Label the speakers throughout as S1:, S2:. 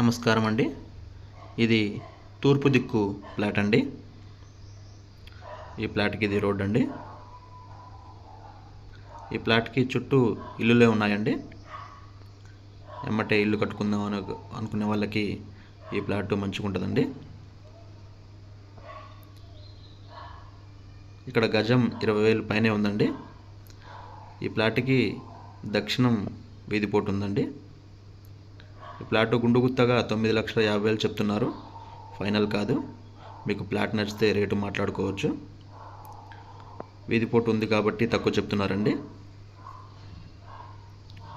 S1: నమస్కారం అండి. ఇది తూర్పు దిక్కు ప్లాట్ అండి. ఈ ప్లాట్కి ఇది రోడ్ అండి. ఈ ప్లాట్కి చుట్టూ ఇల్లులే ఉన్నాయండి. ఎమ్మటే ఇల్లు కట్టుకుందాం అని అనుకునే వాళ్ళకి ఈ ప్లాట్ మంచిగా ఉంటుందండి. ఇక్కడ గజం ఇరవై వేలు పైనే ఉందండి. ఈ ప్లాట్కి దక్షిణం వీధిపోటు ఉందండి. ప్లాట్ గుండుగుత్తగా తొమ్మిది లక్షల యాభై వేలు చెప్తున్నారు. ఫైనల్ కాదు. మీకు ప్లాట్ నచ్చితే రేటు మాట్లాడుకోవచ్చు. వీధి పోటు ఉంది కాబట్టి తక్కువ చెప్తున్నారండి.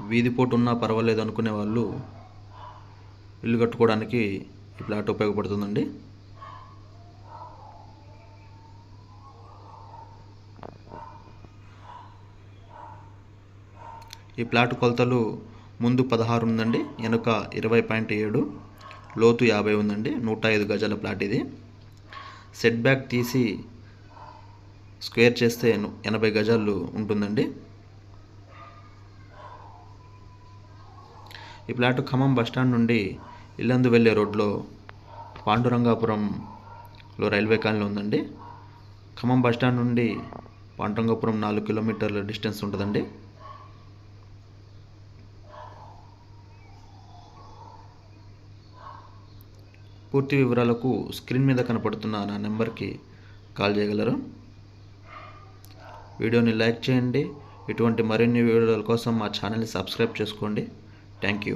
S1: వీధి పోటు ఉన్నా పర్వాలేదు అనుకునే వాళ్ళు ఇల్లు కట్టుకోవడానికి ఈ ప్లాట్ ఉపయోగపడుతుందండి. ఈ ప్లాట్ కొలతలు ముందు పదహారు ఉందండి వెనుక ఇరవై పాయింట్ ఏడు లోతు యాభై ఉందండి నూట ఐదు గజాల ప్లాట్ ఇది. సెట్ బ్యాక్ తీసి స్క్వేర్ చేస్తే ఎనభై గజాలు ఉంటుందండి. ఈ ప్లాట్ ఖమ్మం బస్టాండ్ నుండి ఇల్లందు వెళ్ళే రోడ్లో పాండురంగాపురంలో రైల్వే కాలనీ ఉందండి. ఖమ్మం బస్టాండ్ నుండి పాండురంగాపురం నాలుగు కిలోమీటర్ల డిస్టెన్స్ ఉంటుందండి. పూర్తి వివరాలకు స్క్రీన్ మీద కనపడుతున్న నా నెంబర్కి కాల్ చేయగలరు. వీడియోని లైక్ చేయండి. ఇటువంటి మరిన్ని వీడియోల కోసం మా ఛానల్ని సబ్స్క్రైబ్ చేసుకోండి. Thank you.